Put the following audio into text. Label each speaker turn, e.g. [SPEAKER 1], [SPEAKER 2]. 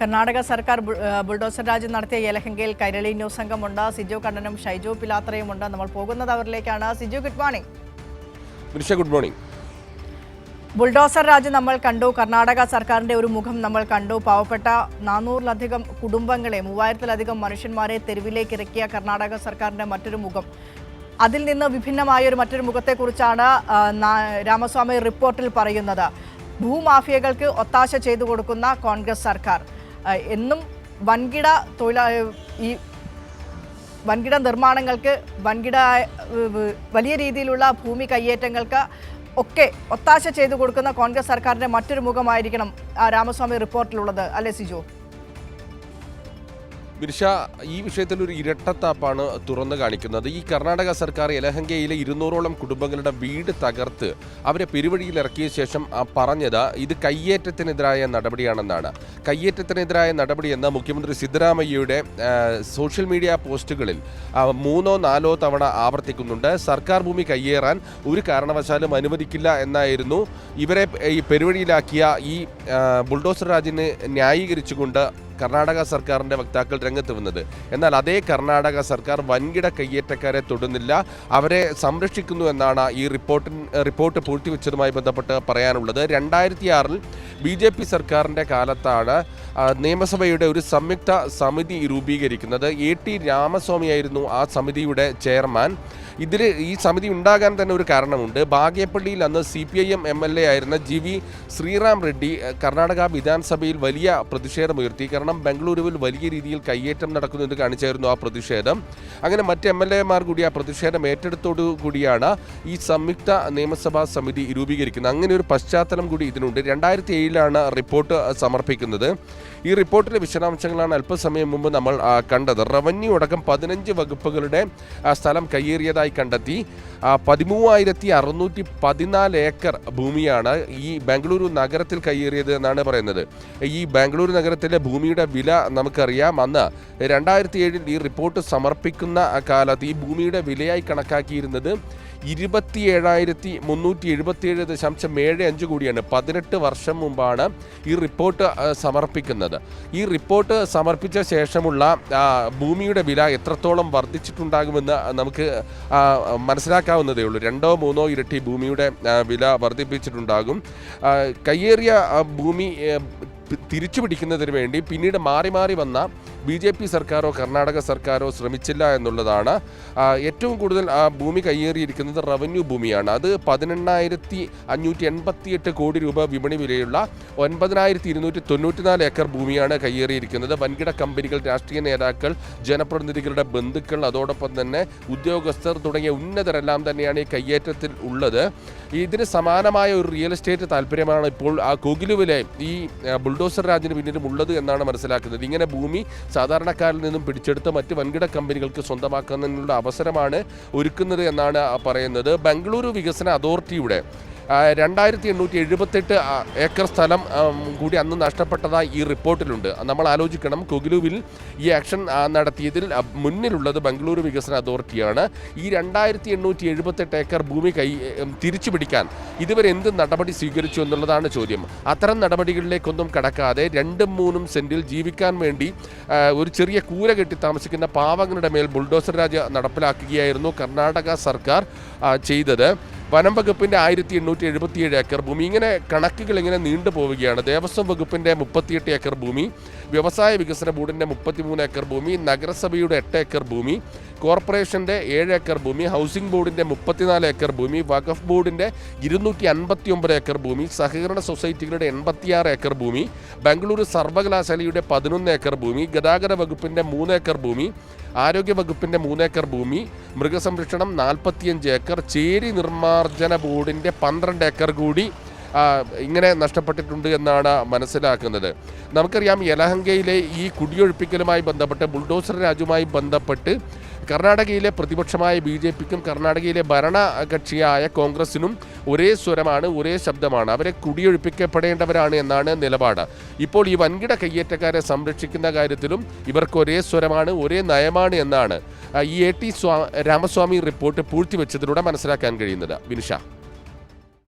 [SPEAKER 1] കർണാടക സർക്കാർ ബുൾഡോസർ രാജ് നടത്തിയ യലഹങ്കയിൽ കൈരളി ന്യൂസ് സംഘമുണ്ട് സിജു കണ്ണനും ഷൈജു പിലാത്രയുമുണ്ട്. നമ്മൾ പോകുന്നത് അവരിലേക്കാണ്. Siju good morning
[SPEAKER 2] good morning
[SPEAKER 1] bulldozer raj നമ്മൾ കണ്ടു. കർണാടക സർക്കാരിന്റെ ഒരു മുഖം നമ്മൾ കണ്ടു. പാവപ്പെട്ട നാനൂറിലധികം കുടുംബങ്ങളെ മൂവായിരത്തിലധികം മനുഷ്യന്മാരെ തെരുവിലേക്ക് ഇറക്കിയ കർണാടക സർക്കാരിന്റെ മറ്റൊരു മുഖം. അതിൽ നിന്ന് വിഭിന്നമായ ഒരു മറ്റൊരു മുഖത്തെക്കുറിച്ചാണ് രാമസ്വാമി റിപ്പോർട്ടിൽ പറയുന്നത്. ഭൂമാഫിയകൾക്ക് ഒത്താശ ചെയ്തു കൊടുക്കുന്ന കോൺഗ്രസ് സർക്കാർ. എന്നും വൻകിട തൊഴിലാ ഈ വൻകിട നിർമ്മാണങ്ങൾക്ക് വൻകിട വലിയ രീതിയിലുള്ള ഭൂമി കയ്യേറ്റങ്ങൾക്ക് ഒക്കെ ഒത്താശ ചെയ്തു കൊടുക്കുന്ന കോൺഗ്രസ് സർക്കാരിന്റെ മറ്റൊരു മുഖമായിരിക്കണം ആ രാമസ്വാമി റിപ്പോർട്ടിലുള്ളത്. അല്ലേ സിജു?
[SPEAKER 2] മിനിഷ ഈ വിഷയത്തിൽ ഒരു ഇരട്ടത്താപ്പാണ് തുറന്നു കാണിക്കുന്നത്. ഈ കർണാടക സർക്കാർ യലഹങ്കയിലെ ഇരുന്നൂറോളം കുടുംബങ്ങളുടെ വീട് തകർത്ത് അവരെ പെരുവഴിയിൽ ഇറക്കിയ ശേഷം പറഞ്ഞത് ഇത് കയ്യേറ്റത്തിനെതിരായ നടപടിയാണെന്നാണ്. കയ്യേറ്റത്തിനെതിരായ നടപടി എന്ന മുഖ്യമന്ത്രി സിദ്ധരാമയ്യയുടെ സോഷ്യൽ മീഡിയ പോസ്റ്റുകളിൽ മൂന്നോ നാലോ തവണ ആവർത്തിക്കുന്നുണ്ട്. സർക്കാർ ഭൂമി കയ്യേറാൻ ഒരു കാരണവശാലും അനുവദിക്കില്ല എന്നായിരുന്നു ഇവരെ ഈ പെരുവഴിയിലാക്കിയ ഈ ബുൾഡോസർ രാജിനെ ന്യായീകരിച്ചുകൊണ്ട് കർണാടക സർക്കാരിന്റെ വക്താക്കൾ രംഗത്ത് വന്നത്. എന്നാൽ അതേ കർണാടക സർക്കാർ വൻകിട കയ്യേറ്റക്കാരെ തൊടുന്നില്ല. അവരെ സംരക്ഷിക്കുന്നു എന്നാണ് ഈ റിപ്പോർട്ടിൻ റിപ്പോർട്ട് പൂഴ്ത്തിവെച്ചതുമായി ബന്ധപ്പെട്ട് പറയാനുള്ളത്. രണ്ടായിരത്തി ആറിൽ ബി ജെ പി സർക്കാരിന്റെ കാലത്താണ് നിയമസഭയുടെ ഒരു സംയുക്ത സമിതി രൂപീകരിക്കുന്നത്. എ ടി രാമസ്വാമിയായിരുന്നു ആ സമിതിയുടെ ചെയർമാൻ. ഇതിൽ ഈ സമിതി ഉണ്ടാകാൻ തന്നെ ഒരു കാരണമുണ്ട്. ബാഗേപ്പള്ളിയിൽ അന്ന് C P I M M L A ആയിരുന്ന ജി വി ശ്രീറാം റെഡ്ഡി കർണാടക വിധാനസഭയിൽ വലിയ പ്രതിഷേധമുയർത്തി. കാരണം ബംഗളൂരുവിൽ വലിയ രീതിയിൽ കയ്യേറ്റം എന്ന് കാണിച്ചായിരുന്നു ആ പ്രതിഷേധം. അങ്ങനെ മറ്റ് എം എൽ എമാർ കൂടി ആ പ്രതിഷേധം ഏറ്റെടുത്തോടു കൂടിയാണ് ഈ സംയുക്ത നിയമസഭാ സമിതി രൂപീകരിക്കുന്നത്. അങ്ങനെ ഒരു പശ്ചാത്തലം കൂടി ഇതിനുണ്ട്. രണ്ടായിരത്തി ഏഴിലാണ് റിപ്പോർട്ട് സമർപ്പിക്കുന്നത്. ഈ റിപ്പോർട്ടിലെ വിശദാംശങ്ങളാണ് അല്പസമയം മുമ്പ് നമ്മൾ കണ്ടത്. റവന്യൂ അടക്കം പതിനഞ്ച് വകുപ്പുകളുടെ സ്ഥലം കയ്യേറിയതായി കണ്ടെത്തി. പതിമൂവായിരത്തി അറുന്നൂറ്റി പതിനാല് ഏക്കർ ഭൂമിയാണ് ഈ ബാംഗ്ലൂരു നഗരത്തിൽ കയ്യേറിയത് എന്നാണ് പറയുന്നത്. ഈ ബാംഗ്ലൂരു നഗരത്തിലെ ഭൂമിയുടെ വില നമുക്കറിയാം. അന്ന് രണ്ടായിരത്തി ഏഴിൽ ഈ റിപ്പോർട്ട് സമർപ്പിക്കുന്ന കാലത്ത് ഈ ഭൂമിയുടെ വിലയായി കണക്കാക്കിയിരുന്നത് ഇരുപത്തി ഏഴായിരത്തി മുന്നൂറ്റി എഴുപത്തിയേഴ് ദശാംശം ഏഴ് അഞ്ച് കോടിയാണ്. പതിനെട്ട് വർഷം മുമ്പാണ് ഈ റിപ്പോർട്ട് സമർപ്പിക്കുന്നത്. ഈ റിപ്പോർട്ട് സമർപ്പിച്ച ശേഷമുള്ള ഭൂമിയുടെ വില എത്രത്തോളം വർദ്ധിച്ചിട്ടുണ്ടാകുമെന്ന് നമുക്ക് മനസ്സിലാക്കാവുന്നതേ ഉള്ളൂ. രണ്ടോ മൂന്നോ ഇരട്ടി ഭൂമിയുടെ വില വർദ്ധിപ്പിച്ചിട്ടുണ്ടാകും. കയ്യേറിയ ഭൂമി തിരിച്ചു പിടിക്കുന്നതിന് വേണ്ടി പിന്നീട് മാറി മാറി വന്ന ബി ജെ പി സർക്കാരോ കർണാടക സർക്കാരോ ശ്രമിച്ചില്ല എന്നുള്ളതാണ്. ഏറ്റവും കൂടുതൽ ആ ഭൂമി കയ്യേറിയിരിക്കുന്നത് റവന്യൂ ഭൂമിയാണ്. അത് പതിനെണ്ണായിരത്തി അഞ്ഞൂറ്റി എൺപത്തിയെട്ട് കോടി രൂപ വിപണി വിലയുള്ള ഒൻപതിനായിരത്തി ഇരുന്നൂറ്റി തൊണ്ണൂറ്റിനാല് ഏക്കർ ഭൂമിയാണ് കയ്യേറിയിരിക്കുന്നത്. വൻകിട കമ്പനികൾ രാഷ്ട്രീയ നേതാക്കൾ ജനപ്രതിനിധികളുടെ ബന്ധുക്കൾ അതോടൊപ്പം തന്നെ ഉദ്യോഗസ്ഥർ തുടങ്ങിയ ഉന്നതരെല്ലാം തന്നെയാണ് ഈ കയ്യേറ്റത്തിൽ ഉള്ളത്. ഇതിന് സമാനമായ ഒരു റിയൽ എസ്റ്റേറ്റ് താല്പര്യമാണ് ഇപ്പോൾ ആ കൊകിലുവിലെ ഈ ബുൾഡോസർ രാജിന് പിന്നിലും ഉള്ളത് എന്നാണ് മനസ്സിലാക്കുന്നത്. ഇങ്ങനെ ഭൂമി സാധാരണക്കാരിൽ നിന്നും പിടിച്ചെടുത്ത് മറ്റ് വൻകിട കമ്പനികൾക്ക് സ്വന്തമാക്കുന്നതിനുള്ള അവസരമാണ് ഒരുക്കുന്നത് എന്നാണ് പറയുന്നത്. ബംഗളൂരു വികസന അതോറിറ്റിയുടെ രണ്ടായിരത്തി എണ്ണൂറ്റി എഴുപത്തെട്ട് ഏക്കർ സ്ഥലം കൂടി അന്ന് നഷ്ടപ്പെട്ടതായി ഈ റിപ്പോർട്ടിലുണ്ട്. നമ്മൾ ആലോചിക്കണം കൊഗിലുവിൽ ഈ ആക്ഷൻ നടത്തിയതിൽ മുന്നിലുള്ളത് ബംഗളൂരു വികസന അതോറിറ്റിയാണ്. ഈ രണ്ടായിരത്തി എണ്ണൂറ്റി എഴുപത്തെട്ട് ഏക്കർ ഭൂമി കൈ തിരിച്ചു പിടിക്കാൻ ഇതുവരെ എന്ത് നടപടി സ്വീകരിച്ചു എന്നുള്ളതാണ് ചോദ്യം. അത്തരം നടപടികളിലേക്കൊന്നും കടക്കാതെ രണ്ടും മൂന്നും സെന്റിൽ ജീവിക്കാൻ വേണ്ടി ഒരു ചെറിയ കൂര കെട്ടി താമസിക്കുന്ന പാവങ്ങളുടെ മേൽ ബുൾഡോസർ രാജ നടപ്പിലാക്കുകയായിരുന്നു കർണാടക സർക്കാർ ചെയ്തത്. വനം വകുപ്പിന്റെ ആയിരത്തി എണ്ണൂറ്റി എഴുപത്തിയേഴ് ഏക്കർ ഭൂമി. ഇങ്ങനെ കണക്കുകൾ ഇങ്ങനെ നീണ്ടു പോവുകയാണ്. ദേവസ്വം വകുപ്പിന്റെ മുപ്പത്തിയെട്ട് ഏക്കർ ഭൂമി വ്യവസായ വികസന ബോർഡിന്റെ മുപ്പത്തിമൂന്ന് ഏക്കർ ഭൂമി നഗരസഭയുടെ എട്ട് ഏക്കർ ഭൂമി കോർപ്പറേഷന്റെ ഏഴ് ഏക്കർ ഭൂമി ഹൗസിംഗ് ബോർഡിന്റെ മുപ്പത്തിനാല് ഏക്കർ ഭൂമി വഖഫ് ബോർഡിന്റെ ഇരുന്നൂറ്റി അൻപത്തി ഒമ്പത് ഏക്കർ ഭൂമി സഹകരണ സൊസൈറ്റികളുടെ എൺപത്തിയാറ് ഏക്കർ ഭൂമി ബംഗളൂരു സർവകലാശാലയുടെ പതിനൊന്ന് ഏക്കർ ഭൂമി ഗതാഗത വകുപ്പിന്റെ മൂന്ന് ഏക്കർ ഭൂമി ആരോഗ്യ വകുപ്പിന്റെ മൂന്നേക്കർ ഭൂമി മൃഗസംരക്ഷണം നാൽപ്പത്തിയഞ്ച് ഏക്കർ ചേരി നിർമ്മാർജന ബോർഡിന്റെ പന്ത്രണ്ട് ഏക്കർ കൂടി ഇങ്ങനെ നഷ്ടപ്പെട്ടിട്ടുണ്ട് എന്നാണ് മനസ്സിലാക്കുന്നത്. നമുക്കറിയാം യലഹങ്കയിലെ ഈ കുടിയൊഴിപ്പിക്കലുമായി ബന്ധപ്പെട്ട് ബുൾഡോസർ രാജുമായി ബന്ധപ്പെട്ട് കർണാടകയിലെ പ്രതിപക്ഷമായ ബി ജെ പിക്കും കർണാടകയിലെ ഭരണകക്ഷിയായ കോൺഗ്രസിനും ഒരേ സ്വരമാണ് ഒരേ ശബ്ദമാണ്. അവരെ കുടിയൊഴിപ്പിക്കപ്പെടേണ്ടവരാണ് എന്നാണ് നിലപാട്. ഇപ്പോൾ ഈ വൻകിട കയ്യേറ്റക്കാരെ സംരക്ഷിക്കുന്ന കാര്യത്തിലും ഇവർക്ക് ഒരേ സ്വരമാണ് ഒരേ നയമാണ് എന്നാണ് ഈ എ ടി സ്വാ രാമസ്വാമി റിപ്പോർട്ട് പൂഴ്ത്തിവെച്ചതിലൂടെ മനസ്സിലാക്കാൻ കഴിയുന്നത്. വിനിഷ